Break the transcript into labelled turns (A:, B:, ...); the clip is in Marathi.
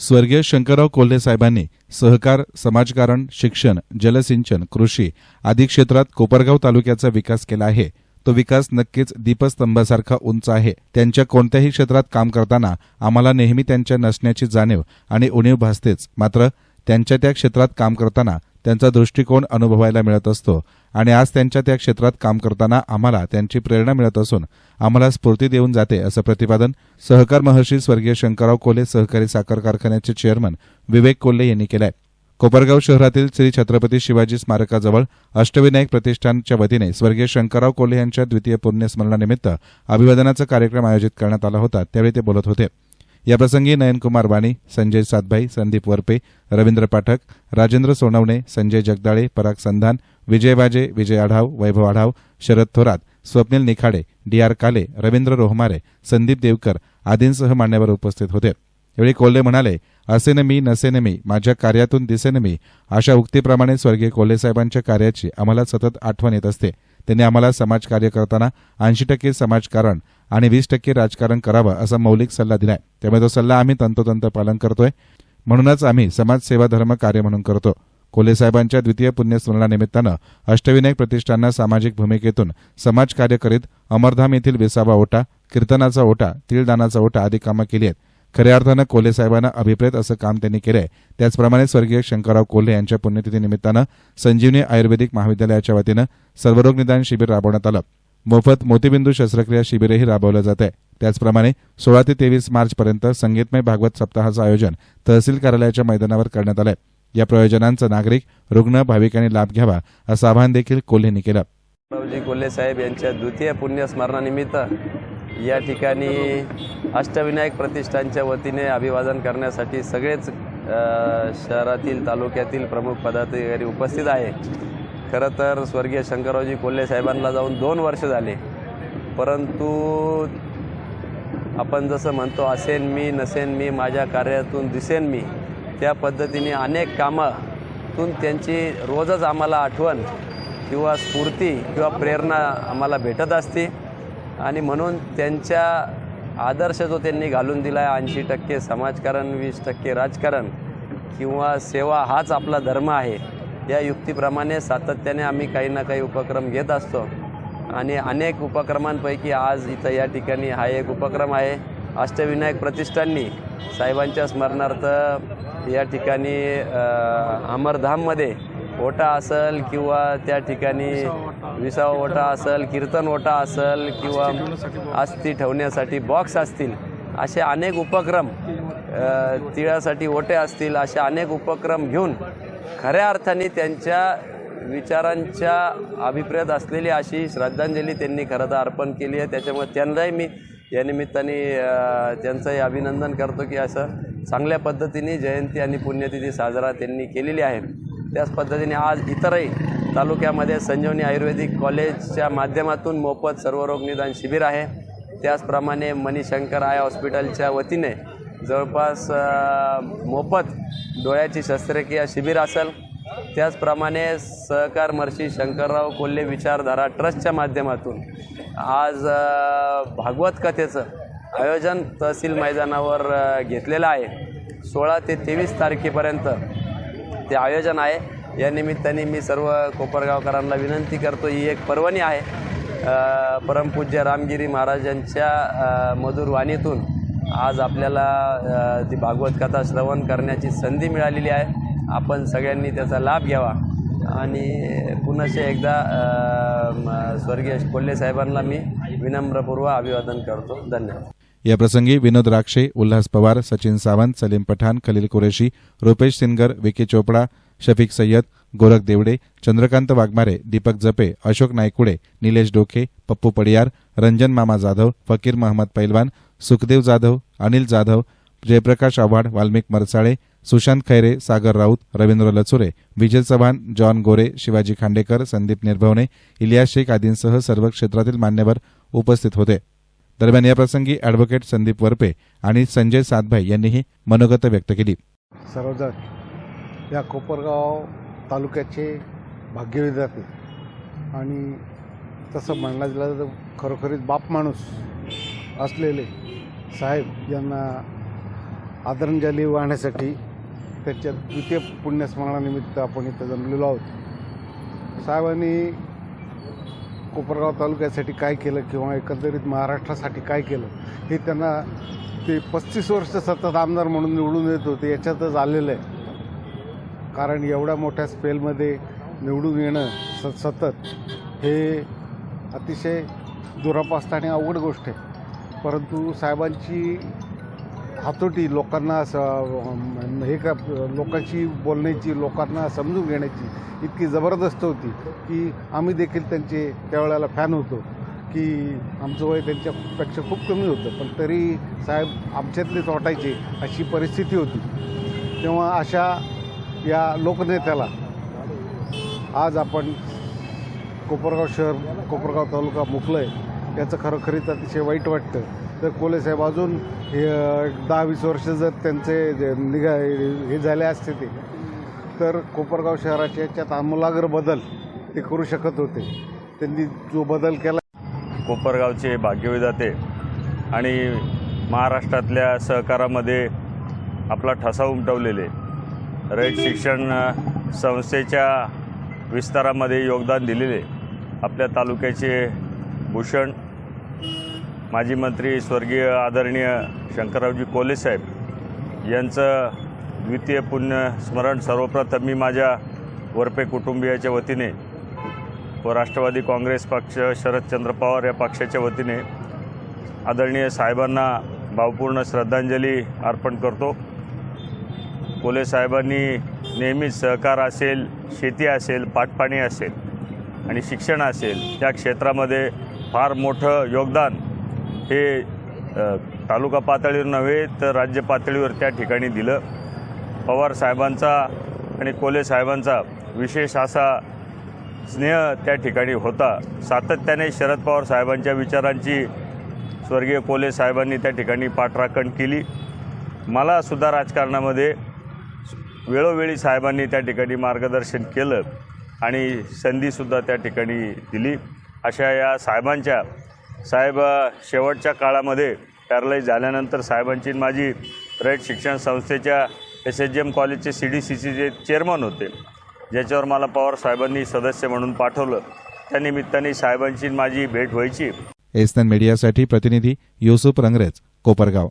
A: स्वर्गीय शंकरराव कोल्हे साहेबांनी सहकार समाजकारण शिक्षण जलसिंचन कृषी आदी क्षेत्रात कोपरगाव तालुक्याचा विकास केला आहे. तो विकास नक्कीच दीपस्तंभासारखा उंच आहे. त्यांच्या कोणत्याही क्षेत्रात काम करताना आम्हाला नेहमी त्यांच्या नसण्याची जाणीव आणि उणीव भासतेच. मात्र त्यांच्या त्या क्षेत्रात काम करताना त्यांचा दृष्टिकोन अनुभवायला मिळत असतो. आणि आज त्यांच्या त्या क्षेत्रात काम करताना आम्हाला त्यांची प्रेरणा मिळत असून आम्हाला स्फूर्ती देऊन जाते असं प्रतिपादन सहकार महर्षी स्वर्गीय शंकरराव कोल्हे सहकारी साखर कारखान्याचे चेअरमन विवेक कोल्हे यांनी केलं आहे कोपरगाव शहरातील श्री छत्रपती शिवाजी स्मारकाजवळ अष्टविनायक प्रतिष्ठानच्या वतीने स्वर्गीय शंकरराव कोल्हे यांच्या द्वितीय पुण्यस्मरणानिमित्त अभिवादनाचा कार्यक्रम आयोजित करण्यात आला होता त्यावेळी ते बोलत होते. याप्रसंगी नयनकुमार वाणी संजय सातभाई संदीप वरपे रवींद्र पाठक राजेंद्र सोनवणे संजय जगदाळे पराग संधान विजय वाजे विजय आढाव वैभव आढाव शरद थोरात स्वप्नील निखाडे डी आर काले रवींद्र रोहमारे संदीप देवकर आदींसह मान्यवर उपस्थित होते. यावेळी कोल्हे म्हणाले असेन मी नसेन मी माझ्या कार्यातून दिसेन मी अशा उक्तीप्रमाणे स्वर्गीय कोल्हे साहेबांच्या कार्याची आम्हाला सतत आठवण येत असते. त्यांनी आम्हाला समाजकार्य करताना ऐंशी टक्के समाजकारण आणि वीस टक्के राजकारण करावं असा मौलिक सल्ला दिलाय. त्यामुळे तो सल्ला आम्ही तंतोतंत पालन करतोय. म्हणूनच आम्ही समाजसेवा धर्म कार्य म्हणून करतो. कोले साहेबांच्या द्वितीय पुण्यस्मरणानिमित्तानं अष्टविनायक प्रतिष्ठाननं सामाजिक भूमिकेतून समाजकार्य करीत अमरधाम येथील विसावा ओटा कीर्तनाचा ओटा तिळदानाचा ओटा आदी कामं केली आहेत. खऱ्या अर्थानं कोल्हे साहेबांना अभिप्रेत असं काम त्यांनी केलंय. त्याचप्रमाणे स्वर्गीय शंकरराव कोल्हे यांच्या पुण्यतिथी निमित्तानं संजीवनी आयुर्वेदिक महाविद्यालयाच्या वतीनं सर्वरोग निदान शिबिर राबवण्यात आलं. मोफत मोतीबिंदू शस्त्रक्रिया शिबिरही राबवलं जात आहे त्याचप्रमाणे सोळा ते तेवीस मार्चपर्यंत संगीतमय भागवत सप्ताहाचं आयोजन तहसील कार्यालयाच्या मैदानावर करण्यात आलंय. या प्रयोजनांचा नागरिक रुग्ण भाविकांनी लाभ घ्यावा असं आवाहन देखील कोल्हेंनी केलं.
B: रावजी कोल्हे साहेब यांच्या द्वितीय पुण्यस्मरणानिमित्त या ठिकाणी अष्टविनायक प्रतिष्ठानच्या वतीने अभिवादन करण्यासाठी सगळेच शहरातील तालुक्यातील प्रमुख पदाधिकारी उपस्थित आहे खरं तर स्वर्गीय शंकररावजी कोल्हे साहेबांना जाऊन दोन वर्ष झाले. परंतु आपण जसं म्हणतो असेन मी नसेन मी माझ्या कार्यातून दिसेन मी त्या पद्धतीने अनेक कामातून त्यांची रोजच आम्हाला आठवण किंवा स्फूर्ती किंवा प्रेरणा आम्हाला भेटत असते. आणि म्हणून त्यांच्या आदर्श जो त्यांनी घालून दिला आहे ऐंशी टक्के समाजकारण वीस टक्के राजकारण किंवा सेवा हाच आपला धर्म आहे. या युक्तीप्रमाणे सातत्याने आम्ही काही ना काही उपक्रम घेत असतो. आणि अनेक उपक्रमांपैकी आज इथं या ठिकाणी हा एक उपक्रम आहे. अष्टविनायक प्रतिष्ठाननी साहेबांच्या स्मरणार्थ या ठिकाणी अमरधाममध्ये ओटा असेल किंवा त्या ठिकाणी विसावा ओटा असेल कीर्तन ओटा असेल किंवा अस्थी ठेवण्यासाठी बॉक्स असतील असे अनेक उपक्रम तिळासाठी ओटे असतील असे अनेक उपक्रम घेऊन खऱ्या अर्थाने त्यांच्या विचारांच्या अभिप्रेत असलेली अशी श्रद्धांजली त्यांनी खरं तर अर्पण केली आहे. त्याच्यामुळे त्यांनाही मी या निमित्ताने त्यांचंही अभिनंदन करतो की असं चांगल्या पद्धतीने जयंती आणि पुण्यतिथी साजरा त्यांनी केलेली आहे. त्याच पद्धतीने आज इतरही तालुक्यामध्ये संजीवनी आयुर्वेदिक कॉलेजच्या माध्यमातून मोफत सर्वरोग निदान शिबिर आहे. त्याचप्रमाणे मणिशंकर आय हॉस्पिटलच्या वतीने जवळपास मोफत डोळ्याची शस्त्रक्रिया शिबिर असेल. त्याचप्रमाणे सहकार महर्षी शंकरराव कोल्हे विचारधारा ट्रस्टच्या माध्यमातून आज भागवत कथेचं आयोजन तहसील मैदानावर घेतलेलं आहे. सोळा ते तेवीस तारखेपर्यंत ते आयोजन आहे. या निमित्ताने मी सर्व कोपरगावकरांना विनंती करतो ही एक पर्वणी आहे. परमपूज्य रामगिरी महाराजांच्या मधुर वाणीतून आज आपल्याला ती भागवत कथा श्रवण करण्याची संधी मिळालेली आहे. आपण सगळ्यांनी त्याचा लाभ घ्यावा. आणि पुनश्च एकदा स्वर्गीय कोल्हे साहेबांना मी विनम्रपूर्व अभिवादन करतो. धन्यवाद.
A: या प्रसंगी विनोद राक्षे उल्हास पवार सचिन सावंत सलीम पठाण खलील कुरेशी रुपेश सिनगर विके चोपडा शफिक सय्यद गोरख देवडे चंद्रकांत वाघमारे दीपक जपे अशोक नायकुडे निलेश डोके पप्पू पडियार रंजन मामा जाधव फकीर महम्मद पैलवान सुखदेव जाधव अनिल जाधव जयप्रकाश आव्हाड वाल्मिक मरसाळे सुशांत खैरे सागर राऊत रवींद्र लचुरे विजय चव्हाण जॉन गोरे शिवाजी खांडेकर संदीप निर्भवणे इलियास शेख आदींसह सर्व क्षेत्रातील मान्यवर उपस्थित होते. दरम्यान याप्रसंगी अॅडव्होकेट संदीप वरपे आणि संजय सातभाई यांनीही मनोगत व्यक्त केली.
C: सर्वजण या कोपरगाव तालुक्याचे भाग्यविधाते आणि तसं म्हणायला गेलं तर खरोखरीच बाप माणूस असलेले साहेब यांना आदरांजली वाहण्यासाठी त्याच्या द्वितीय पुण्यस्मरणानिमित्त आपण इथं जमलेलो आहोत. साहेबांनी कोपरगाव तालुक्यासाठी काय केलं किंवा एकंदरीत महाराष्ट्रासाठी काय केलं हे त्यांना ते पस्तीस वर्ष सतत आमदार म्हणून निवडून येत होते याच्यातच आलेलं आहे. कारण एवढ्या मोठ्या स्पेलमध्ये निवडून येणं स सतत हे अतिशय दुरापास्त आणि अवघड गोष्ट आहे. परंतु साहेबांची हातोटी लोकांना स हे का लोकांशी बोलण्याची लोकांना समजून घेण्याची इतकी जबरदस्त होती की आम्ही देखील त्यांचे त्यावेळेला फॅन होतो की आमचं वय त्यांच्यापेक्षा खूप कमी होतं. पण तरी साहेब आमच्यातलेच वाटायचे अशी परिस्थिती होती. तेव्हा अशा या लोकनेत्याला. आज आपण कोपरगाव शहर कोपरगाव तालुका मुकलं आहे याचं खरोखरीच अतिशय वाईट वाटतं. तर कोले साहेब अजून हे दहा वीस वर्ष जर त्यांचे जे निघा हे झाले असते ते तर कोपरगाव शहराच्या याच्यात आमूलाग्र बदल ते करू शकत होते. त्यांनी जो बदल केला
D: कोपरगावचे भाग्यविदाते आणि महाराष्ट्रातल्या सहकारामध्ये आपला ठसा उमटवलेले. रयत शिक्षण संस्थेच्या विस्तारामध्ये योगदान दिलेले आपल्या तालुक्याचे भूषण माजी मंत्री स्वर्गीय आदरणीय शंकररावजी कोलेसाहेब यांचं द्वितीय पुण्यस्मरण सर्वप्रथम मी माझ्या वरपे कुटुंबियाच्या वतीने व राष्ट्रवादी काँग्रेस पक्ष शरदचंद्र पवार या पक्षाच्या वतीने आदरणीय साहेबांना भावपूर्ण श्रद्धांजली अर्पण करतो. कोले साहेबांनी नेहमीच सहकार असेल शेती असेल पाटपाणी असेल आणि शिक्षण असेल त्या क्षेत्रामध्ये फार मोठं योगदान हे तालुका पातळीवर नव्हे तर राज्य पातळीवर त्या ठिकाणी दिलं. पवार साहेबांचा आणि कोले साहेबांचा विशेष असा स्नेह त्या ठिकाणी होता. सातत्याने शरद पवार साहेबांच्या विचारांची स्वर्गीय कोले साहेबांनी त्या ठिकाणी पाठराखण केली. मला सुद्धा राजकारणामध्ये वेळोवेळी साहेबांनी त्या ठिकाणी मार्गदर्शन केलं आणि संधीसुद्धा त्या ठिकाणी दिली. अशा या साहेबांच्या साहेब शेवटच्या काळामध्ये पॅरलाईज झाल्यानंतर साहेबांची माझी रयत शिक्षण संस्थेच्या एस एच एम कॉलेजचे सी डी सी सीचे चेअरमन होते. ज्याच्यावर मला पवार साहेबांनी सदस्य म्हणून पाठवलं. त्या निमित्ताने साहेबांची माझी भेट व्हायची.
A: एसएन मीडियासाठी प्रतिनिधी युसुफ रंगरेज कोपरगाव.